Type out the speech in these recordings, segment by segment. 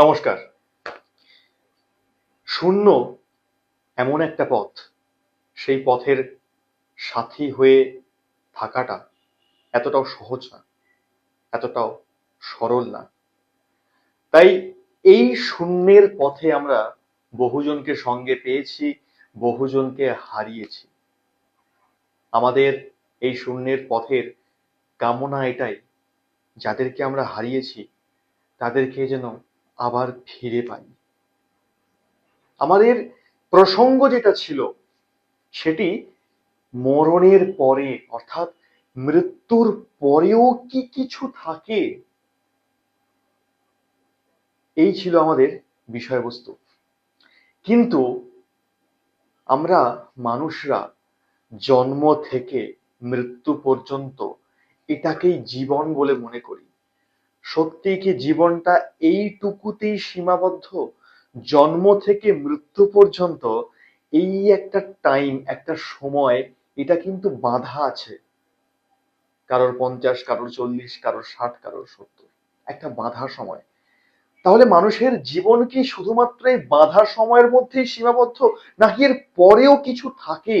নমস্কার। শূন্য এমন একটা পথ, সেই পথের সাথী হয়ে থাকাটা এতটাও সহজ না, এতটাও সরল না। তাই এই শূন্যের পথে আমরা বহুজনকে সঙ্গে পেয়েছি, বহুজনকে হারিয়েছি। আমাদের এই শূন্যের পথের কামনা এটাই, যাদেরকে আমরা হারিয়েছি, তাদেরকে যেন আবার ফিরে পাই। আমাদের প্রসঙ্গ যেটা ছিল, সেটি মরণের পরে, অর্থাৎ মৃত্যুর পরেও কি কিছু থাকে? এই ছিল আমাদের বিষয়বস্তু। কিন্তু আমরা মানুষরা জন্ম থেকে মৃত্যু পর্যন্ত এটাকেই জীবন বলে মনে করি। সত্যি কি জীবনটা এইটুকুতেই সীমাবদ্ধ? জন্ম থেকে মৃত্যু পর্যন্ত এই একটা টাইম একটা সময়, এটা কিন্তু বাধা আছে। কারোর পঞ্চাশ, কারোর চল্লিশ, কারোর ষাট, কারোর সত্তর। একটা বাধা সময়। তাহলে মানুষের জীবন কি শুধুমাত্র এই বাধা সময়ের মধ্যেই সীমাবদ্ধ, নাকি এর পরেও কিছু থাকে?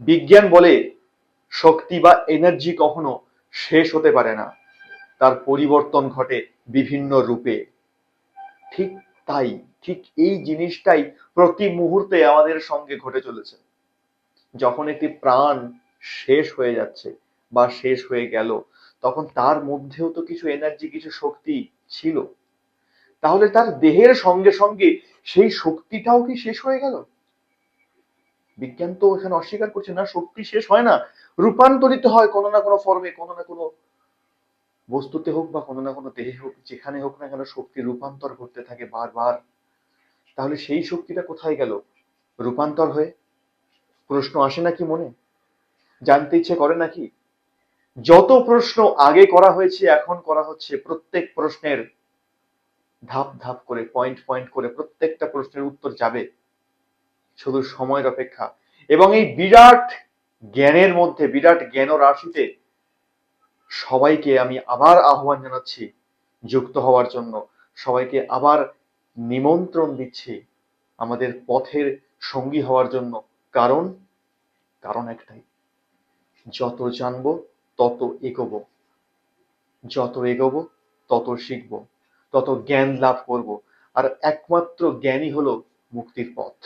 বিজ্ঞান বলে, শক্তি বা এনার্জি কখনো শেষ হতে পারে না। তার পরিবর্তন ঘটে বিভিন্ন রূপে। ঠিক তাই, ঠিক এই জিনিসটাই প্রতি মুহূর্তে আমাদের সঙ্গে ঘটে চলেছে। যখন একটি প্রাণ শেষ হয়ে যাচ্ছে বা শেষ হয়ে গেল, তখন তার মধ্যেও তো কিছু এনার্জি কিছু শক্তি ছিল। তাহলে তার দেহের সঙ্গে সঙ্গে সেই শক্তিটাও কি শেষ হয়ে গেল? বিজ্ঞান তো এখানে অস্বীকার করছে না শক্তি শেষ হয় না। রূপান্তরিত হয় কোনো না কোনো ফর্মে কোনো না কোনো বস্তুতে হোক বা কোনো না কোনো দেহে হোক, যেখানে হোক না কেন শক্তি রূপান্তর করতে থাকে বারবার। তাহলে সেই শক্তিটা কোথায় গেল? রূপান্তর হয়ে? প্রশ্ন আসে নাকি মনে? জানতে ইচ্ছে করে নাকি? যত প্রশ্ন আগে করা হয়েছে, এখন করা হচ্ছে, প্রত্যেক প্রশ্নের ধাপ ধাপ করে পয়েন্ট পয়েন্ট করে প্রত্যেকটা প্রশ্নের উত্তর যাবে। শুধু সময়ের অপেক্ষা। এবং এই বিরাট জ্ঞানের মধ্যে, বিরাট জ্ঞান রাশিতে সবাইকে আমি আবার আহ্বান জানাচ্ছি যুক্ত হওয়ার জন্য। সবাইকে আবার নিমন্ত্রণ দিচ্ছি আমাদের পথের সঙ্গী হওয়ার জন্য। কারণ কারণ একটাই, যত জানব তত এগোবো। যত এগোবো তত শিখব। তত জ্ঞান লাভ করব। আর একমাত্র জ্ঞানই হলো মুক্তির পথ।